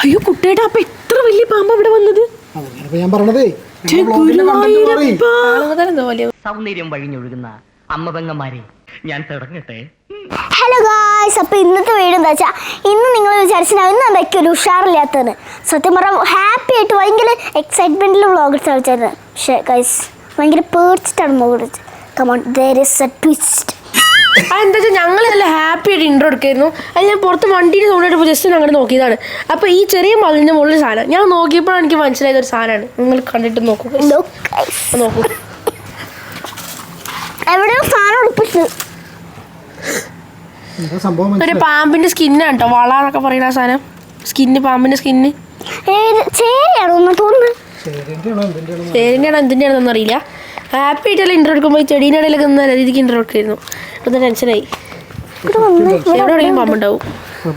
അയ്യോ കുട്ടേട്ടാ അപ്പൊ എത്ര വലിയ പാമ്പ് അവിടെ വന്നത്? ഞാൻ പറഞ്ഞതേ. സൗന്ദര്യം വഴിഞ്ഞൊഴുകുന്ന അമ്മപെങ്ങന്മാരെ ഞാൻ തുടങ്ങട്ടെ? ഹലോ ഗായ്സ് അപ്പോൾ ഇന്നത്തെ വീട് എന്താ വെച്ചാൽ ഇന്ന് നിങ്ങൾ വിചാരിച്ചിട്ടുണ്ടാവും ഇന്ന് എന്തൊക്കെ ഒരു ഉഷാറില്ലാത്തത്. സത്യം പറഞ്ഞാൽ ഹാപ്പി ആയിട്ട് ഭയങ്കര എക്സൈറ്റ്മെന്റിൽ വ്ളോഗ് എടുത്ത് കളിച്ചായിരുന്നു പക്ഷേ ഗൈസ് ഭയങ്കര പേടിച്ചിട്ടാണ് come on there is a twist അതെന്താ വെച്ചാൽ ഞങ്ങൾ നല്ല ഹാപ്പി ആയിട്ട് ഇൻട്രോ എടുക്കായിരുന്നു. അത് ഞാൻ പുറത്ത് വണ്ടിയിൽ തോന്നിയിട്ട് ജസ്റ്റ് അങ്ങോട്ട് നോക്കിയതാണ്. അപ്പോൾ ഈ ചെറിയ മതിലിന്റെ മുകളിൽ സാധനം. ഞാൻ നോക്കിയപ്പോഴാണ് എനിക്ക് മനസ്സിലായത് ഒരു സാധനമാണ് നിങ്ങൾ കണ്ടിട്ട് നോക്കൂ. നോക്കൂ. എവിടെയോ സാധനം എന്താ ഒരു പാമ്പിന്റെ സ്കിന്നാണ് കേട്ടോ വള എന്നൊക്കെ പറയുന്ന ആ സാധനം. സ്കിന്ന് പാമ്പിന്റെ സ്കിന്ന്. ചേരിന്റെ ആണോ എന്തിന്റെ ആണോ അറിയില്ല. ഹാപ്പി ആയിട്ടല്ല ഇൻട്രോ എടുക്കുമ്പോൾ ചെടീന്റെ ഇടയിലൊക്കെ നല്ല രീതിക്ക് ഇൻട്രോ എടുക്കായിരുന്നു. ഇപ്പം ടെൻഷനായി. എവിടെയും പാമ്പുണ്ടാവും. ഇപ്പൊ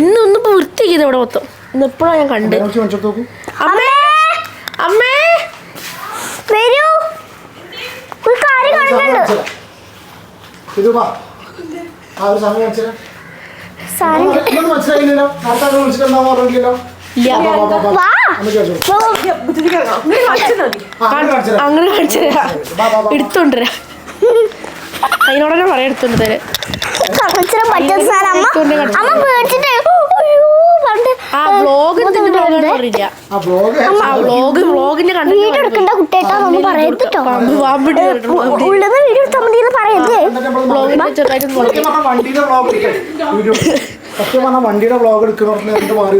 ഇന്ന് ഒന്നിപ്പോൾ വൃത്തിയാക്കിയത് ഇവിടെ മൊത്തം. ഇന്ന് എപ്പോഴാണ് ഞാൻ കണ്ട്. അമ്മേ! അമ്മേ! വരൂ. ഒരു കാര്യം കാണുന്നുണ്ട് ഇത് വാ. ആ ഒരു സമയം മനസ്സിലായില്ലല്ലോ. നേരത്തെ ആരും അങ്ങനെ കാണിച്ചു തരാം. അങ്ങനെ കാണിച്ചു തരാം. വാ, വാ, വാ. എടുത്തോണ്ടരാ അതിനോടനെ പറയാം എടുത്തോണ്ട് തരാം പറയരുത് വ്ളോഗിന്റെ വ്ളോഗ് സത്യം പറഞ്ഞാൽ വണ്ടിയുടെ ബ്ലോഗ് എടുക്കുന്ന എന്ത് മാറി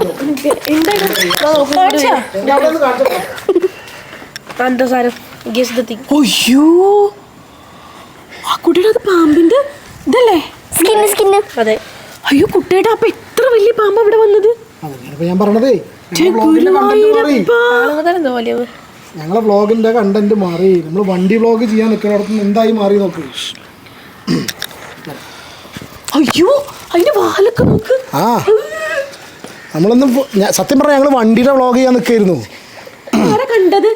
അയ്യോ. ആ കുട്ടിയുടെ അത് പാമ്പിന്റെ ഇതല്ലേ? Skin skin. അതെ. അയ്യോ കുട്ടിയുടെ അപ്പൊ എത്ര വലിയ പാമ്പ് ഇവിടെ വന്നത്? ഞാൻ പറഞ്ഞതേ ഞങ്ങളെ ബ്ലോഗിന്റെ കണ്ടന്റ് മാറി. നമ്മൾ വണ്ടി ബ്ലോഗ് ചെയ്യാൻ നിൽക്കുന്നിടത്ത് എന്തായി മാറി നോക്ക്. അയ്യോ അതിന്റെ വാലൊക്കെ നോക്ക്. ആ. നമ്മളൊന്നും സത്യം പറഞ്ഞാൽ ഞങ്ങൾ വണ്ടിയുടെ വ്ളോഗ് ചെയ്യാൻ നിൽക്കായിരുന്നു ആരാ കണ്ടത്?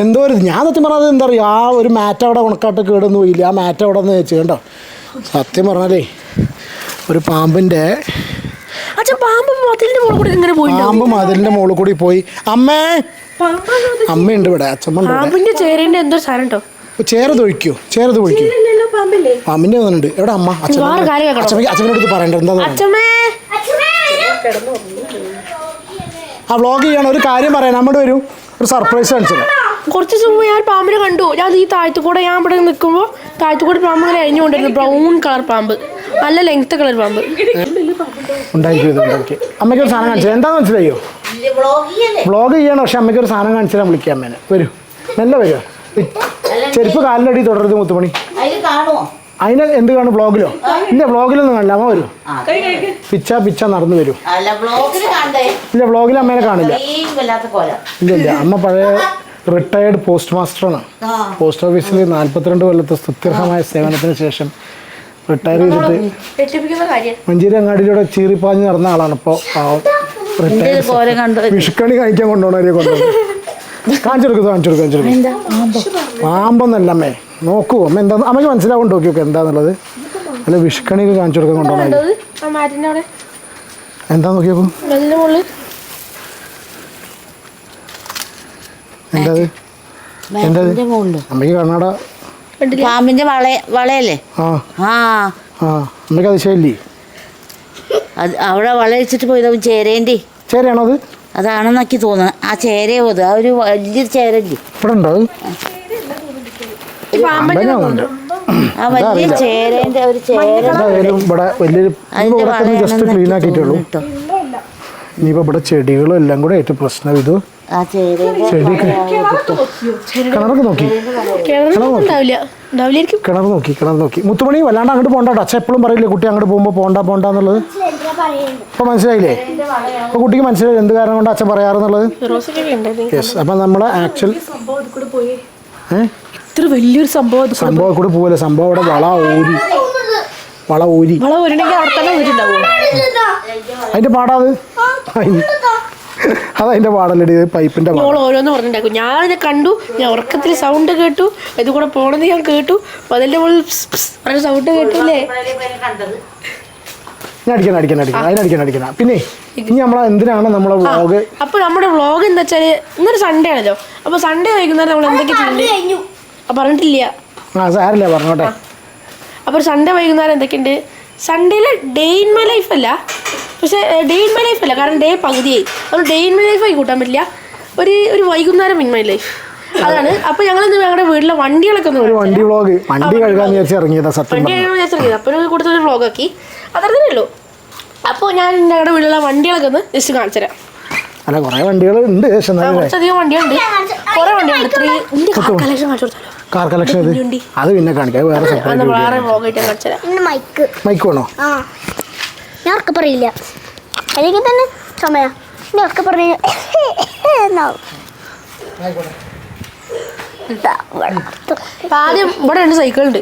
എന്തോ ഒരു ഞാൻ സത്യം പറഞ്ഞത് എന്താ പറയുക ആ ഒരു മാറ്റ് അവിടെ ഉണക്കാട്ട് കേടൊന്നും ഇല്ല ആ മാറ്റ് അവിടെ നിന്ന് വെച്ച് കണ്ടോ? സത്യം പറഞ്ഞാലേ ഒരു പാമ്പിന്റെ പാമ്പ് മതിലിന്റെ മുകളിൽ കൂടി ഇങ്ങനെ പോയി പാമ്പ് മതിലിന്റെ മുകളിൽ കൂടി പോയി. അമ്മേ! അമ്മയുണ്ട് ഇവിടെ അച്ഛമ്മ എന്തോ സാധനം കേട്ടോ ചേരത് ഒഴിക്കോ ചേരത് ഒഴിക്കോ. അമ്മിന്റെ ഒന്നുണ്ട് എവിടെ അമ്മ? അച്ഛൻ അച്ഛനോട് പറയണ്ടത് എന്താ ആ വ്ളോഗ് ചെയ്യണം. ഒരു കാര്യം പറയാൻ നമ്മോട് വരും ഒരു സർപ്രൈസ് കാണിച്ചത് കുറച്ച് ദിവസം മുമ്പ് ഞാൻ പാമ്പിനെ കണ്ടു. ഞാൻ ഈ താഴത്തു കൂടെ ഞാൻ ഇവിടെ നിൽക്കുമ്പോൾ താഴത്തു കൂടെ പാമ്പ് ഇങ്ങനെ അഴിഞ്ഞുകൊണ്ടിരുന്നു ബ്രൗൺ കളർ പാമ്പ്. നല്ല ലെങ്ത് കളർ പാമ്പ്. ഉണ്ടാക്കി ഉണ്ടാക്കി. അമ്മയ്ക്ക് ഒരു സാധനം കാണിച്ചത് എന്താന്ന് മനസ്സിലായോ? വ്ളോഗ് ചെയ്യണം. പക്ഷെ അമ്മയ്ക്ക് ഒരു സാധനം കാണിച്ചാൽ വിളിക്കാം അമ്മേനെ. വരൂ. മെല്ലെ വരുമോ ചെരുപ്പ് കാലിലടി തുടരുത് മുത്തുമണി. അതിനെ എന്ത് കാണും വ്ളോഗിലോ? ഇല്ല വ്ളോഗിലൊന്നും കാണില്ല അമ്മ വരൂ. പിച്ച പിച്ച നടന്നു വരും. ഇല്ല വ്ളോഗിൽ അമ്മേനെ കാണില്ല. ഇല്ല ഇല്ല. അമ്മ പഴയ റിട്ടയർഡ് പോസ്റ്റ് മാസ്റ്ററാണ് പോസ്റ്റ് ഓഫീസിൽ നാൽപ്പത്തിരണ്ട് കൊല്ലത്തെ സ്തുത്യർഹമായ സേവനത്തിന് ശേഷം റിട്ടയർ ചെയ്തിട്ട് മഞ്ചേരി അങ്ങാടിയിലൂടെ ചീറിപ്പാഞ്ഞ് നടന്ന ആളാണ്. ഇപ്പോൾ വിഷുക്കണി കഴിക്കാൻ കൊണ്ടുപോകണവരെ കൊണ്ടുപോകും. കാണിച്ചെടുക്കും കാണിച്ചു പാമ്പൊന്നല്ല അമ്മേ നോക്കൂ അമ്മ എന്താ അമ്മയ്ക്ക് മനസ്സിലാവും നോക്കി നോക്കി എന്താന്നുള്ളത്? അല്ല വിഷുക്കണിക്ക് കാണിച്ചു കൊടുക്കാൻ മാറ്റിന്റെ എന്താ നോക്കിയപ്പോ? അതിന്റെ മുകളിൽ എന്താ അത്? എന്താ അത്? മുകളിൽ അമ്മയ്ക്ക് കണ്ണാട പാമ്പിന്റെ വളയല്ലേ? ആ. ആ. അമ്മയ്ക്ക് അതിശയല്ലേ അത് അവിടെ വളയിച്ചിട്ട് പോയി പോയതാവും ചേരേന്റെ ശരിയാണോ അത്? അതാണെന്നൊക്കെ തോന്നുന്നു. ആ ചേരയോ അത്? ആ ഒരു വലിയൊരു ചേരല്ലേ? ഇവിടെ ഉണ്ടോ അത് പാമ്പിന്റെ ഉണ്ട്. ആ വലിയ ചേരേന്റെ ഒരു ചേര ഇവിടെ വലിയൊരു അതിന്റെ ഇവിടെ ജസ്റ്റ് ക്ലീൻ ആക്കിയിട്ടുള്ളൂ കേട്ടോ. ഇനിയിപ്പോൾ ഇവിടെ ചെടികളും എല്ലാം കൂടെ ഏറ്റവും പ്രശ്നം ഇത്. ചെടി കിണറൊക്കെ നോക്കി. കിണർ നോക്കി. കിണർ നോക്കി മുത്തുമണി വല്ലാണ്ട് അങ്ങോട്ട് പോകണ്ട അച്ഛൻ എപ്പോഴും പറയില്ലേ കുട്ടി അങ്ങോട്ട് പോകുമ്പോൾ പോണ്ട പോണ്ട എന്നുള്ളത്. ഇപ്പൊ മനസ്സിലായില്ലേ? അപ്പൊ കുട്ടിക്ക് മനസ്സിലായി എന്ത് കാരണം കൊണ്ട് അച്ഛൻ പറയാറെന്നുള്ളത് യെസ് അപ്പൊ നമ്മളെ ആക്ച്വൽ ഏഹ് ഇത്ര വലിയൊരു സംഭവം സംഭവം കൂടെ പോവല്ലേ? സംഭവം അവിടെ വള ഊരി. വള ഊരി വള വരണമെങ്കിൽ അവിടെ തന്നെ അതിന്റെ പാടാത്. അതെ പാടല്ലടി പൈപ്പിന്റെ മോൾ ഓരോന്ന് പറഞ്ഞിട്ടുണ്ടാക്കും. ഞാൻ ഇത് കണ്ടു ഞാൻ ഉറക്കത്തിൽ സൗണ്ട് കേട്ടു. ഇത് കൂടെ പോണെന്ന് ഞാൻ കേട്ടു. അപ്പൊ അതിന്റെ മുകളിൽ സൗണ്ട് കേട്ടില്ലേ? ഞാൻ അടിക്കണം അടിക്കണം അടിക്കണം അതിനടിക്കണം അടിക്കണം പിന്നെ ഇനി നമ്മളെ എന്തിനാണ് നമ്മളെ വ്ളോഗ് അപ്പൊ നമ്മുടെ വ്ളോഗ് എന്താ വെച്ചാൽ ഇന്നൊരു സൺഡേ ആണല്ലോ. അപ്പൊ സൺഡേ വൈകുന്നേരം നമ്മൾ എന്തൊക്കെ ചെയ്യുന്നുണ്ട് ആ, പറഞ്ഞിട്ടില്ല. ആ സാരല്ലേ പറഞ്ഞോട്ടെ. അപ്പോൾ സൺഡേ വൈകുന്നേരം എന്തൊക്കെയുണ്ട്? സൺഡേയിലെ ഡേ ഇൻ മൈ ലൈഫ് അല്ല. പക്ഷേ ഡേ ഇൻ മൈ ലൈഫ് അല്ല. കാരണം ഡേ പകുതിയായി. അത് ഡേ ഇൻ മൈ ലൈഫായി കൂട്ടാൻ പറ്റില്ല. ഒരു ഒരു വൈകുന്നേരം ഇൻ മൈ ലൈഫ് അതാണ്. അപ്പൊ ഞങ്ങൾ ഞങ്ങളുടെ വീട്ടിലെ വണ്ടികളൊക്കെ ഒന്ന് വണ്ടി വ്ളോഗ് വണ്ടി കഴുകാൻ വിചാരിച്ച് ഇറങ്ങിയതാ സത്യം വണ്ടി കഴുകാൻ അപ്പോൾ ഒരു കൂടുതൽ വ്ളോഗ് ആക്കി. അത്ര തന്നെ ഉള്ളൂ. അപ്പോൾ ഞാൻ ഞങ്ങളുടെ വീട്ടിലെ വണ്ടികളൊക്കെ ഒന്ന് ജസ്റ്റ് കാണിച്ചു തരാം. അല്ല കുറേ വണ്ടികൾ ഉണ്ട് കുറച്ചധികം വണ്ടിയുണ്ട് കുറേ വണ്ടിയുണ്ട് ത്രീ. കളക്ഷൻ കാണിച്ചു കൊടുത്താലോ? കാർ കളക്ഷൻ ഇത്? അത് പിന്നെ കാണിക്കാം. വേറെ സെപ്പറേറ്റ് മൈക്ക് മൈക്ക് വേണോ? ആ. ഞാൻ ഉറക്കെ പറയില്ല. അല്ലെങ്കിൽ തന്നെ സമയം ഞാൻ ഉറക്കെ. ഇതാ, ആദ്യം ഇവിടെ രണ്ട് സൈക്കിൾ ഉണ്ട്.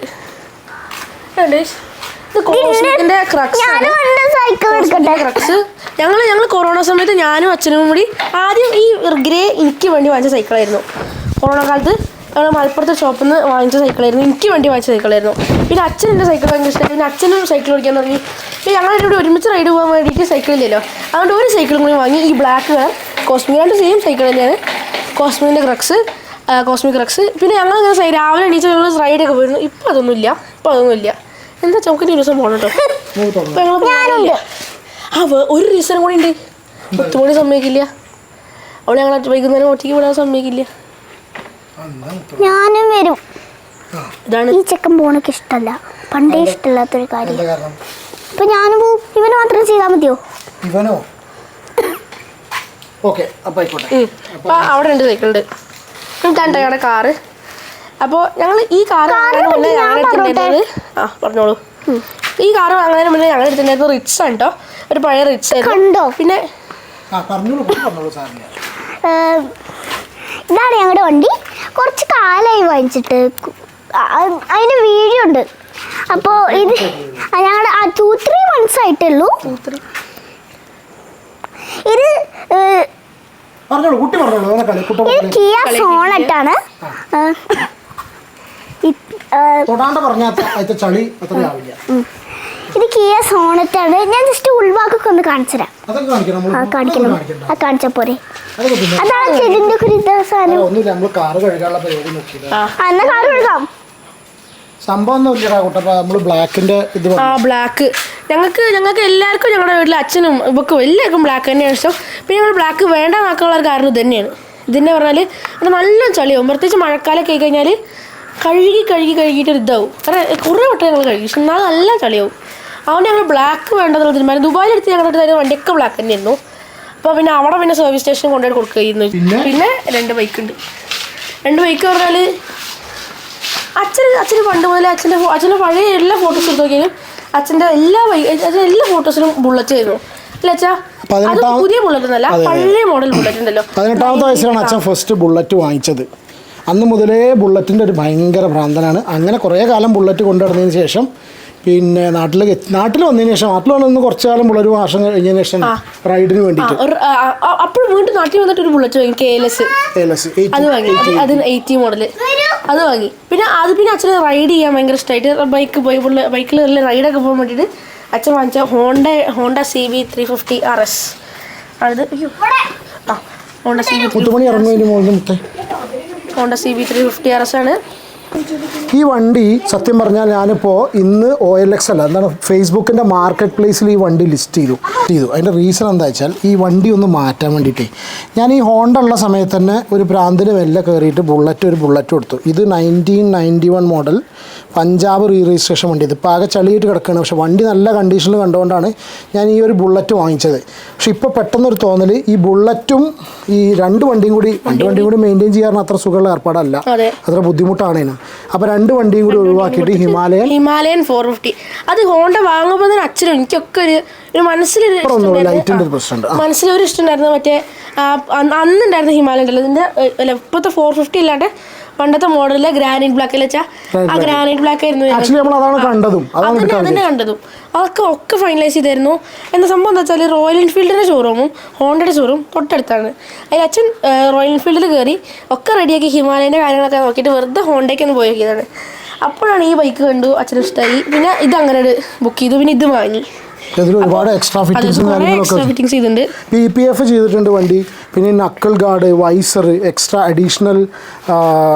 ഇത് കോസ്മിക്കിന്റെ ക്രക്സ് ഞാനും ഉണ്ട് സൈക്കിൾ എടുക്കട്ടെ? ക്രക്സ് ഞങ്ങൾ ഞങ്ങൾ കൊറോണ സമയത്ത് ഞാനും അച്ഛനും കൂടി ആദ്യം ഈ ഗ്രേ എനിക്ക് വേണ്ടി വാങ്ങിച്ച സൈക്കിളായിരുന്നു കൊറോണ കാലത്ത് ഞങ്ങൾ മലപ്പുറത്തെ ഷോപ്പിൽ നിന്ന് വാങ്ങിച്ച സൈക്കിളായിരുന്നു എനിക്ക് വേണ്ടി വാങ്ങിച്ച സൈക്കിളായിരുന്നു പിന്നെ അച്ഛൻ എന്റെ സൈക്കിൾ ഭയങ്കര ഇഷ്ടമായി പിന്നെ അച്ഛനും സൈക്കിൾ ഓടിക്കാൻ തുടങ്ങി. പിന്നെ ഞങ്ങളുടെ കൂടെ ഒരുമിച്ച് റൈഡ് പോകാൻ വേണ്ടിയിട്ട് സൈക്കിൾ ഇല്ലല്ലോ. അതുകൊണ്ട് ഒരു സൈക്കിളും കൂടി വാങ്ങി. ഈ ബ്ലാക്ക് കളർ കോസ്മിക് രണ്ട് സെയിം സൈക്കിൾ തന്നെയാണ്. കോസ്മിക്കിന്റെ ക്രക്സ് കോസ്മിക് ക്രക്സ് പിന്നെ ഞങ്ങൾ ഇങ്ങനെ സൈ- രാവിലെ എണീച്ച് ഞങ്ങൾ റൈഡൊക്കെ പോയിരുന്നു. ഇപ്പോൾ അതൊന്നുമില്ല. ഇപ്പോൾ അതൊന്നുമില്ല. എന്താ നമുക്ക് ഒരു ദിവസം പോകണം കേട്ടോ ഞങ്ങൾ അവ ആ ഒരു റീസൺ കൂടി ഉണ്ട്. ഒത്തുമണി സമ്മതിക്കില്ല അവിടെ ഞങ്ങൾ വൈകുന്നേരം ഒറ്റയ്ക്ക് വിടാൻ സമ്മതിക്കില്ല ഞാനും വരും. ഈ ചെക്കൻ പോണക്ക് ഇഷ്ടമല്ല പണ്ടേ ഇഷ്ടമില്ലാത്തൊരു കാര്യം. ഇപ്പൊ ഞാനും പോവും ഇവന് മാത്രം ചെയ്താൽ മതിയോ? ഇവനോ? ഓക്കെ അപ്പം. അപ്പൊ അവിടെ ഉണ്ട്. കണ്ട ഞങ്ങളുടെ കാറ് അപ്പോൾ ഞങ്ങൾ ഈ കാറ് വാങ്ങാൻ മുന്നേ ആ പറഞ്ഞോളൂ. ഈ കാറ് വാങ്ങുന്നതിന് മുന്നേ ഞങ്ങൾ അടുത്തുണ്ടായിരുന്നത് റിച്ച് ആണ് കേട്ടോ. ഒരു പഴയ റിച്ച് കണ്ടോ? ആയിരുന്നു. പിന്നെ ഇതാണ് ഞങ്ങളുടെ വണ്ടി. കുറച്ച് കാലമായി വാങ്ങിച്ചിട്ട്. അതിന് വീഡിയോ ഉണ്ട്. അപ്പോൾ ഇത് ഞങ്ങളുടെ ടു ത്രീ മന്ത്സ് ആയിട്ടുള്ളൂ ഇത് ഇത് കിയ സോണറ്റാണ് ഇത്, തൊടാണ്ട് പറഞ്ഞാൽ ചളി അത്രയാവില്ല ഇത് കിയ സോണറ്റാണ് ഞാൻ ജസ്റ്റ് ഉൾവാക്കൊക്കെ ഒന്ന് കാണിച്ചു തരാം. കാണിക്കണം. കാണിച്ചാൽ പോരെ. അതാണ് ചെടിന്റെ ഒക്കെ ഒരു സാധനം. എന്നാ കാറ് കഴുകാം. സംഭവം ബ്ലാക്കിന്റെ ഇത് ആ ബ്ലാക്ക്. ഞങ്ങൾക്ക് ഞങ്ങൾക്ക് എല്ലാവർക്കും ഞങ്ങളുടെ വീട്ടിലെ അച്ഛനും ഇവക്കും എല്ലാവർക്കും ബ്ലാക്ക് തന്നെയാണ് ഇഷ്ടം. പിന്നെ ഞങ്ങൾ ബ്ലാക്ക് വേണ്ട നാക്കാനുള്ള ഒരു കാരണം ഇത് തന്നെയാണ്. ഇതിന്റെ പറഞ്ഞാൽ അത് നല്ല ചളിയാവും. പ്രത്യേകിച്ച് മഴക്കാലൊക്കെ ആയി കഴിഞ്ഞാൽ കഴുകി കഴുകി കഴുകിയിട്ട് ഒരു ഇതാവും. കാരണം കുറേ വട്ടം ഞങ്ങൾ കഴുകി. പക്ഷെ എന്നാൽ നല്ല ചളിയാവും. അതുകൊണ്ട് ഞങ്ങൾ ബ്ലാക്ക് വേണ്ടെന്നുള്ള തീരുമാനം. ദുബായിലെടുത്ത് ഞങ്ങളുടെ തരുന്ന വണ്ടിയൊക്കെ ബ്ലാക്ക് തന്നെയായിരുന്നു. അപ്പോൾ പിന്നെ അവിടെ പിന്നെ സർവീസ് സ്റ്റേഷൻ കൊണ്ടുപോയി കൊടുക്കുകയായിരുന്നു പിന്നെ? രണ്ട് ബൈക്കുണ്ട് രണ്ട് ബൈക്ക് പറഞ്ഞാൽ അച്ഛൻ അച്ഛൻ പണ്ട് മുതലേ അച്ഛന്റെ അച്ഛന്റെ പഴയ എല്ലാ ഫോട്ടോസ് എടുത്ത് നോക്കിയാലും അച്ഛന്റെ എല്ലാ ബൈക്ക് അച്ഛന്റെ എല്ലാ ഫോട്ടോസിലും ബുള്ളറ്റ് ആയിരുന്നു. അല്ല അച്ഛാ? അത് പുതിയ ബുള്ളറ്റ് അതെ. പഴയ മോഡൽ ബുള്ളറ്റ് ഉണ്ടല്ലോ. പതിനെട്ടാമത്തെ വയസ്സിലാണ് അച്ഛൻ ഫസ്റ്റ് ബുള്ളറ്റ് വാങ്ങിച്ചത്. അന്ന് മുതലേ ബുള്ളറ്റിന്റെ ഒരു ഭയങ്കര ഭ്രാന്തനാണ്. അങ്ങനെ കുറേ കാലം ബുള്ളറ്റ് കൊണ്ടുവരുന്നതിന് ശേഷം പിന്നെ നാട്ടിൽ നാട്ടിൽ വന്നതിന് ശേഷം നാട്ടിൽ വന്നൊന്ന് കുറച്ച് കാലം ഒരു വർഷം കഴിഞ്ഞതിന് ശേഷം റൈഡിന് വേണ്ടി വേണ്ടിയിട്ട്. അപ്പോൾ വീണ്ടും നാട്ടിൽ വന്നിട്ട് ഒരു ബുള്ളറ്റ് വാങ്ങി കെ എൽ എസ് അത് വാങ്ങി. അത് എയ്റ്റി മോഡൽ അത് വാങ്ങി. പിന്നെ അത് പിന്നെ അച്ഛന് റൈഡ് ചെയ്യാൻ ഭയങ്കര ഇഷ്ടമായിട്ട് ബൈക്ക് പോയി ബൈക്കിൽ റൈഡൊക്കെ പോകാൻ വേണ്ടിയിട്ട് അച്ഛൻ വാങ്ങിച്ച Honda Honda C B three fifty R S അത് ആ Honda C B Honda C B three fifty R S ആണ്. ഈ വണ്ടി സത്യം പറഞ്ഞാൽ ഞാനിപ്പോൾ ഇന്ന് ഒ എൽ എക്സ് അല്ല എന്താണ് ഫേസ്ബുക്കിന്റെ മാർക്കറ്റ് പ്ലേസിൽ ഈ വണ്ടി ലിസ്റ്റ് ചെയ്തു. ചെയ്തു. അതിന്റെ റീസൺ എന്താ വെച്ചാൽ ഈ വണ്ടി ഒന്ന് മാറ്റാൻ വേണ്ടിയിട്ടേ. ഞാൻ ഈ ഹോണ്ട ഉള്ള സമയത്ത് തന്നെ ഒരു ഭ്രാന്തിന് വെല്ല കയറിയിട്ട് ബുള്ളറ്റ് ഒരു ബുള്ളറ്റ് കൊടുത്തു. ഇത് nineteen ninety one model Punjab re registration വണ്ടി. ഇതിപ്പോൾ ആകെ ചളിയിട്ട് കിടക്കുകയാണ്. പക്ഷേ വണ്ടി നല്ല കണ്ടീഷനിൽ കണ്ടുകൊണ്ടാണ് ഞാൻ ഈ ഒരു ബുള്ളറ്റ് വാങ്ങിച്ചത്. പക്ഷേ ഇപ്പോൾ പെട്ടെന്നൊരു തോന്നൽ ഈ ബുള്ളറ്റും ഈ രണ്ട് വണ്ടിയും കൂടി രണ്ട് വണ്ടിയും കൂടി മെയിന്റെയിൻ ചെയ്യാൻ അത്ര സുഖമുള്ള ഏർപ്പാടല്ല. അതെ. അത്ര ബുദ്ധിമുട്ടാണ് അപ്പോൾ രണ്ട് വണ്ടിയും കൂടി ഒഴിവാക്കിയിട്ട് ഹിമാലയൻ ഹിമാലയൻ ഫോർ ഫിഫ്റ്റി അത് ഹോണ്ട വാങ്ങുമ്പോൾ തന്നെ അച്ഛനും എനിക്കൊക്കെ ഒരു ഒരു മനസ്സിലൊരു ഇഷ്ടമുണ്ടായിരുന്നു. ലൈറ്റിന്റെ ഒരു പ്രശ്നമുണ്ട്. മനസ്സിലൊരു ഇഷ്ടം ഉണ്ടായിരുന്നു മറ്റേ അന്നുണ്ടായിരുന്നു അന്ന് അന്നുണ്ടായിരുന്ന ഹിമാലയൻ ഉണ്ടല്ലോ ഇതിന്റെ ഇപ്പോഴത്തെ ഫോർ ഫിഫ്റ്റി ഇല്ലാണ്ട് പണ്ടത്തെ മോഡലിലെ ഗ്രാനൈറ്റ് ബ്ലാക്ക് വെച്ചാൽ ആ ഗ്രാനൈറ്റ് ബ്ലാക്ക് ആയിരുന്നു അതാണ് കണ്ടതും. അതാണ് അതന്നെ കണ്ടതും. അതൊക്കെ ഒക്കെ ഫൈനലൈസ് ചെയ്തായിരുന്നു. എന്ന സംഭവം എന്താ വെച്ചാൽ റോയൽ എൻഫീൽഡിന്റെ ഷോറൂമും ഹോണ്ടയുടെ ഷോറൂം തൊട്ടടുത്താണ്. അതിൽ അച്ഛൻ റോയൽ എൻഫീൽഡിൽ കയറി ഒക്കെ റെഡിയാക്കി ഹിമാലയന്റെ കാര്യങ്ങളൊക്കെ നോക്കിയിട്ട് വെറുതെ ഹോണ്ടയ്ക്ക് ഒന്ന് പോയി നോക്കിയതാണ്. അപ്പോഴാണ് ഈ ബൈക്ക് കണ്ടു അച്ഛന് ഇഷ്ടമായി പിന്നെ ഇത് അങ്ങനെ ബുക്ക് ചെയ്തു പിന്നെ ഇത് വാങ്ങി. ഇതിൽ ഒരുപാട് എക്സ്ട്രാ ഫിറ്റിംഗ്സും കാര്യങ്ങളൊക്കെ ഫിറ്റിങ്സ് ചെയ്തിട്ടുണ്ട് പി പി എഫ് ചെയ്തിട്ടുണ്ട് വണ്ടി പിന്നെ knuckle guard visor extra additional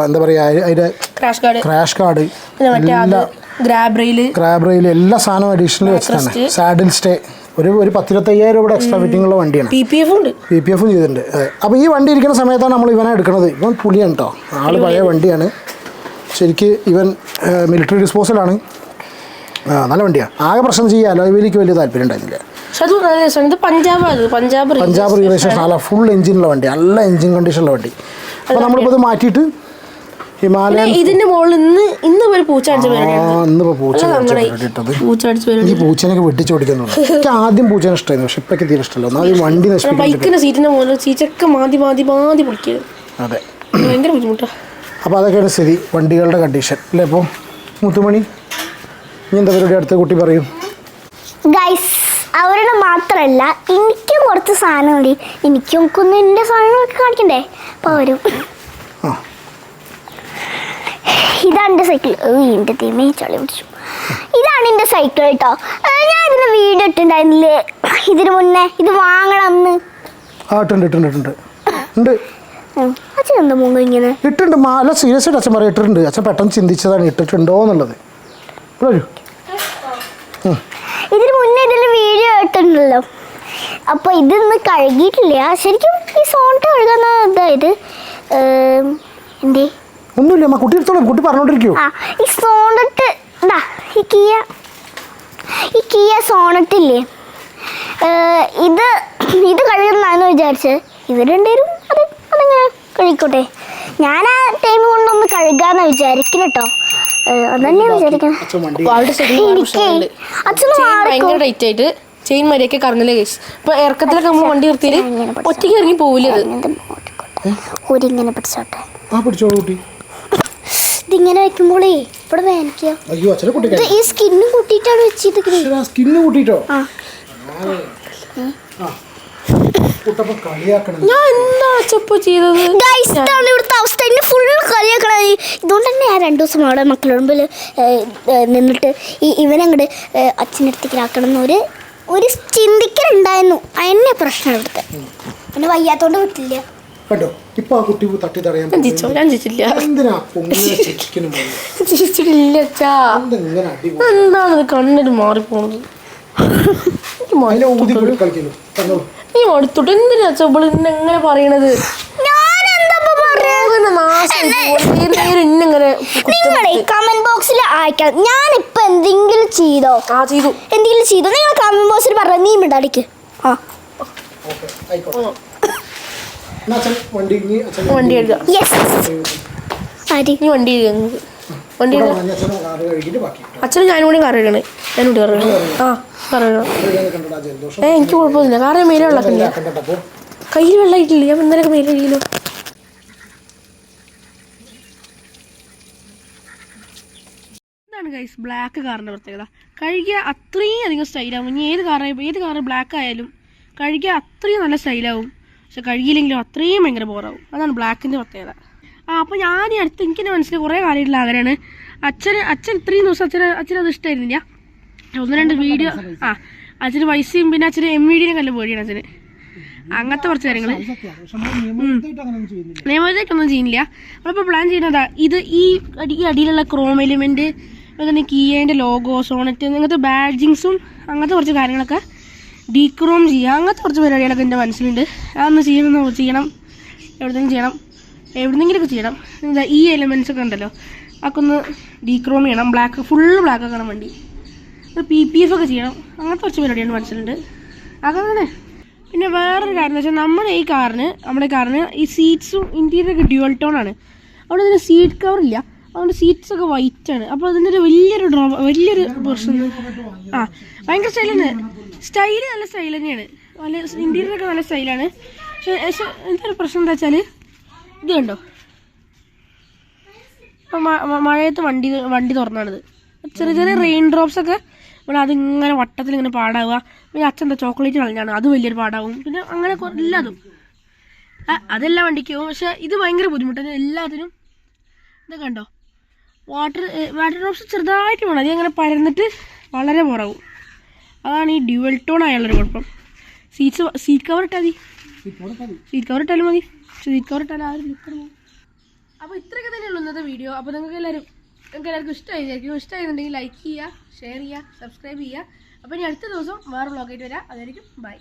എന്താ പറയുക അതിന്റെ ക്രാഷ് ഗാർഡ് ക്രാഷ് എല്ലാ ക്രാബ് റെയിൽ എല്ലാ സാധനവും അഡീഷണൽ വെച്ചിട്ടാണ്. സാഡിൽ സ്റ്റേ ഒരു ഒരു പത്തിരുപത്തയ്യായിരം രൂപയുടെ എക്സ്ട്രാ ഫിറ്റിംഗ് ഉള്ള വണ്ടിയാണ്. പി പി എഫ് ഉണ്ട്. പി പി എഫും ചെയ്തിട്ടുണ്ട്. അപ്പോൾ ഈ വണ്ടി ഇരിക്കുന്ന സമയത്താണ് നമ്മൾ ഇവനെ എടുക്കുന്നത്. ഇവൻ പുലിയാണ് കേട്ടോ. ആൾ പഴയ വണ്ടിയാണ്. ശരിക്ക് ഇവൻ മിലിറ്ററി ഡിസ്പോസലാണ് നല്ല വണ്ടിയാണ് ആകെ പ്രശ്നം ചെയ്യാൻ അലോയിലേക്ക് വലിയ താല്പര്യം ഉണ്ടായിരുന്നില്ല. പഞ്ചാബ് പഞ്ചാബ് റിവേഷൻ നല്ല ഫുൾ എഞ്ചിനുള്ള വണ്ടി നല്ല എഞ്ചിൻ കണ്ടീഷൻ ഉള്ള വണ്ടി. അപ്പോൾ നമ്മളിപ്പോൾ ഇത് മാറ്റിയിട്ട് ഹിമാലയൻ ഇതിന്റെ മുകളിൽ ഇന്ന് ഇന്ന് ഒരു പൂച്ച ഈ പൂച്ചനൊക്കെ വെട്ടിച്ചോടിക്കുന്നുള്ളൂ എനിക്ക് ആദ്യം പൂച്ചനെ ഇഷ്ടമായിരുന്നു പക്ഷെ ഇപ്പൊക്കെ തീരെ ഇഷ്ടമല്ല. ഒന്നാമത് വണ്ടി ബൈക്കിന്റെ സീറ്റിന്റെ മുകളിൽ ചീച്ചൊക്കെ മാതി മാതി മാതി പൊളിക്കുക അതെ. ഭയങ്കര ബുദ്ധിമുട്ടാണ് അപ്പോൾ അതൊക്കെയാണ് സ്ഥിതി വണ്ടികളുടെ കണ്ടീഷൻ അല്ലേ അപ്പോൾ മുത്തുമണി? ഇനി എന്താ പരിപാടി അടുത്ത കുട്ടി പറയും? ഗൈസ് അവരുടെ മാത്രമല്ല എനിക്കും കുറച്ച് സാധനം മതി എനിക്കും ഒന്ന് എന്റെ സാധനങ്ങളൊക്കെ കാണിക്കണ്ടേ? അപ്പോൾ അവരും. ആ. ഇതാണ് എന്റെ സൈക്കിൾ എന്റെ തീമേ ചളി പിടിച്ചു. ഇതാണ് എന്റെ സൈക്കിൾ കേട്ടോ ഞാൻ ഇതിന് വീഡിയോ ഇട്ടുണ്ടായിരുന്നില്ലേ ഇതിന് മുന്നേ ഇത് വാങ്ങണം ഇട്ടിട്ടുണ്ട് ആ ഇട്ടുണ്ട് ഇട്ടുണ്ട് ഇട്ടുണ്ട്. ഉണ്ട്. അച്ഛൻ എന്താ മുങ്ങ ഇങ്ങനെ? ഇട്ടിട്ടുണ്ട് മാ അല്ല സീരിയസ് ആയിട്ട് അച്ഛൻ പറയാം ഇട്ടിട്ടുണ്ട്. അച്ഛൻ പെട്ടെന്ന് ചിന്തിച്ചതാണ് ഇട്ടിട്ടുണ്ടോ എന്നുള്ളത്. വരൂ ഇതിന് മുന്നേ ഇതിൽ വീഡിയോ ഇട്ടിട്ടുണ്ടല്ലോ അപ്പോൾ ഇതൊന്ന് കഴുകിയിട്ടില്ല? ശരിക്കും ഈ സോണിട്ട് കഴുകുന്ന അതായത് എന്തേ? ഒന്നുമില്ല അമ്മ കുട്ടി എടുത്തോളാം കുട്ടി പറഞ്ഞോണ്ടിരിക്കൂ. ആ ഈ സോണിട്ട് ഇതാ ഈ കിയ ഈ കിയ സോണിട്ടില്ലേ? ഇത് ഇത് കഴുകുന്നതാണെന്ന് വിചാരിച്ച് ഇവർ രണ്ടുപേരും അത് അതങ്ങനെ കഴുകിക്കോട്ടെ. ഞാൻ ആ ടൈം കൊണ്ടൊന്ന് കഴുകാന്ന് വിചാരിക്കണം കേട്ടോ അതന്നെയാണ് വിചാരിക്കുന്നത് എനിക്ക് അച്ഛന് മാറിക്കോ. ചെയിൻ മര്യാദയ്ക്ക് കറങ്ങില്ല കേസ് ഇപ്പൊ ഇറക്കത്തിലൊക്കെ നമ്മൾ വണ്ടി നിർത്തിയില്ല ഒറ്റയ്ക്ക് ഇറങ്ങി പോവില്ല അത്? പിടിച്ചോട്ടെ. ആ പിടിച്ചോളൂ കുട്ടി. ഇതിങ്ങനെ വെക്കുമ്പോളേ ഇവിടെ വേനിക്കുക അയ്യോ അച്ഛനെ കുട്ടി ഇത് ഈ സ്കിന്നും കൂട്ടിയിട്ടാണ് വെച്ചിരിക്കുന്നത് സ്കിന്ന് കൂട്ടിട്ടോ ആ. കുട്ടപ്പം കളിയാക്കണം ഞാൻ എന്താ ചെപ്പ് ചെയ്തത്? ഇതാണ് ഇവിടുത്തെ അവസ്ഥ. എന്നെ ഫുൾ കളിയാക്കണ ഇതുകൊണ്ട് തന്നെ ഞാൻ രണ്ടു ദിവസം അവിടെ മക്കളുടെ മുമ്പിൽ നിന്നിട്ട് ഈ ഇവനങ്ങോട്ട് അച്ഛനടുത്തേക്കിലാക്കണം എന്നൊരു ഒരു ചിന്തിക്കലുണ്ടായിരുന്നു. അതിനെ പ്രശ്നം എടുത്ത് പിന്നെ വയ്യാത്തോണ്ട് വിട്ടില്ല. കണ്ടോ? ഇപ്പൊ ആ കുട്ടി തട്ടി തടയാൻ ഞാൻ ചിരിച്ചോ? ഞാൻ ചിരിച്ചില്ല എന്തിനാ ചിരിച്ചിട്ടില്ല എന്താണ് കണ്ണിന് മാറിപ്പോണത്. മടുത്തോട്ട് എന്തിനാ എങ്ങനെ പറയണത്? ഇന്നിങ്ങനെ ബോക്സിൽ അയക്കണം ഞാനിപ്പോ എന്തെങ്കിലും ചെയ്തോ? ആ ചെയ്തു. എന്തെങ്കിലും ചെയ്തോ? നിങ്ങൾ കമന്റ് ബോക്സിൽ പറഞ്ഞ. നീ മിണ്ടാടിക്ക് ആ. വണ്ടി വണ്ടി എടുക്കാം. യെസ് ആര്? നീ വണ്ടി എടുക്കാം. വണ്ടി ഇവിടെ എടുക്കാം. വന്ന് അച്ഛനെ ഞാനും കൂടി കാർ ഞാനും കൂടി കാർ ആ കാർ ഏ എനിക്ക് കുഴപ്പമൊന്നുമില്ല കാരണം മേലെ വെള്ളത്തില്ല കയ്യിൽ കയ്യിൽ വെള്ളമായിട്ടില്ല ഞാൻ ഇന്നലെ മേലെ കഴുകിയല്ലോ. ഇതാണ് ഗൈസ് ബ്ലാക്ക് കാറിന്റെ പ്രത്യേകത. കഴുകിയ അത്രയും അധികം സ്റ്റൈലാവും ഇനി ഏത് കാറായി ഏത് കാർ ബ്ലാക്ക് ആയാലും കഴുകിയ അത്രയും നല്ല സ്റ്റൈലാവും പക്ഷെ കഴുകിയില്ലെങ്കിലും അത്രയും ഭയങ്കര ബോറാവും അതാണ് ബ്ലാക്കിന്റെ പ്രത്യേകത. ആ അപ്പോൾ ഞാൻ ഈ അടുത്ത് എനിക്ക് എന്റെ മനസ്സിൽ കുറേ കാര്യമായിട്ടുള്ള ആഗ്രഹമാണ്. അച്ഛൻ അച്ഛൻ ഇത്രയും ദിവസം അച്ഛന് അച്ഛനത് ഇഷ്ടമായിരുന്നില്ല ഒന്ന് രണ്ട് വീഡിയോ ആ അച്ഛന് പൈസയും പിന്നെ അച്ഛന് എം വി ഡിനെ കല്ല് പേടിയാണ് അച്ഛന്. അങ്ങനത്തെ കുറച്ച് കാര്യങ്ങൾ നിയമമായിട്ടൊന്നും ചെയ്യുന്നില്ല. നമ്മളിപ്പോൾ പ്ലാൻ ചെയ്യുന്നതാ ഇത് ഈ അടി ഈ അടിയിലുള്ള ക്രോം എലിമെന്റ് അതുപോലെ കിയേന്റെ ലോഗോ സോണറ്റ് അങ്ങനത്തെ ബാഡ്ജിങ്സും അങ്ങനത്തെ കുറച്ച് കാര്യങ്ങളൊക്കെ ഡീക്രോം ചെയ്യുക. അങ്ങനത്തെ കുറച്ച് പരിപാടികളൊക്കെ എന്റെ മനസ്സിലുണ്ട്. അതൊന്ന് ചെയ്യണം ചെയ്യണം. എവിടെന്നെങ്കിലും ചെയ്യണം. എവിടെന്നെങ്കിലുമൊക്കെ ചെയ്യണം. ഈ എലമെൻസ് ഒക്കെ ഉണ്ടല്ലോ. അതൊക്കെ ഒന്ന് ഡീക്രോം ചെയ്യണം. ബ്ലാക്ക് ഫുള്ള് ബ്ലാക്ക് ആക്കണം വണ്ടി. പി പി എഫ് ഒക്കെ ചെയ്യണം. അങ്ങനത്തെ കുറച്ച് പരിപാടിയാണ് മനസ്സിലുണ്ട്. തന്നെ പിന്നെ വേറൊരു കാര്യം എന്ന് വെച്ചാൽ നമ്മുടെ ഈ കാറിന് നമ്മുടെ കാറിന് ഈ സീറ്റ്സും ഇന്റീരിയറൊക്കെ ഡ്യുവൽ ടോൺ ആണ്. അവിടെ ഇതിന് സീറ്റ് കവർ ഇല്ല. അതുകൊണ്ട് സീറ്റ്സ് ഒക്കെ വൈറ്റ് ആണ്. അപ്പോൾ അതിന്റെ ഒരു വലിയൊരു ഡ്രോ വലിയൊരു പ്രശ്നം ആ ഭയങ്കര സ്റ്റൈലാണ് സ്റ്റൈൽ നല്ല സ്റ്റൈൽ തന്നെയാണ്. നല്ല ഇന്റീരിയറൊക്കെ നല്ല സ്റ്റൈലാണ് പക്ഷേ പക്ഷേ എന്തൊരു പ്രശ്നം എന്താ വെച്ചാൽ ഇത് കണ്ടോ? ഇപ്പം മഴയത്ത് വണ്ടി വണ്ടി തുറന്നാണിത്. ചെറിയ ചെറിയ റെയിൻ ഡ്രോപ്സ് ഒക്കെ ഇവിടെ അതിങ്ങനെ വട്ടത്തിൽ ഇങ്ങനെ പാടാവുക. പിന്നെ അച്ഛൻ എന്താ ചോക്ലേറ്റ് കളഞ്ഞാണ്. അത് വലിയൊരു പാടാവും. പിന്നെ അങ്ങനെ എല്ലാതും. അതെല്ലാം വണ്ടിക്ക് പോകും പക്ഷെ ഇത് ഭയങ്കര ബുദ്ധിമുട്ടാണ്. എല്ലാത്തിനും ഇതൊക്കെ കണ്ടോ? വാട്ടർ വാട്ടർ ഡ്രോപ്സ് ചെറുതായിട്ട് വേണം. അതിങ്ങനെ പരന്നിട്ട് വളരെ കുറവും. അതാണ് ഈ ഡ്യുവൽ ടോൺ ആയുള്ളൊരു കുഴപ്പം. സീറ്റ്സ് സീറ്റ് കവർ ഇട്ടാൽ മതി. സീറ്റ് കവർ ഇട്ടാലും മതി. സീറ്റ് കവർ ഇട്ടാലും ആരും ഒരു ലുക്ക് അപ്പോൾ ഇത്രയൊക്കെ തന്നെയുള്ളൂ ഇന്നത്തെ വീഡിയോ അപ്പോൾ നിങ്ങൾക്ക് എല്ലാവരും നിങ്ങൾക്ക് എല്ലാവർക്കും ഇഷ്ടമായി വിചാരിക്കും ഇഷ്ടമായിരുന്നുണ്ടെങ്കിൽ ലൈക്ക് ചെയ്യുക ഷെയർ ചെയ്യുക സബ്സ്ക്രൈബ് ചെയ്യുക. അപ്പോൾ ഇനി അടുത്ത ദിവസം വേറെ വ്ളോഗായിട്ട് വരാം. അതായിരിക്കും ബൈ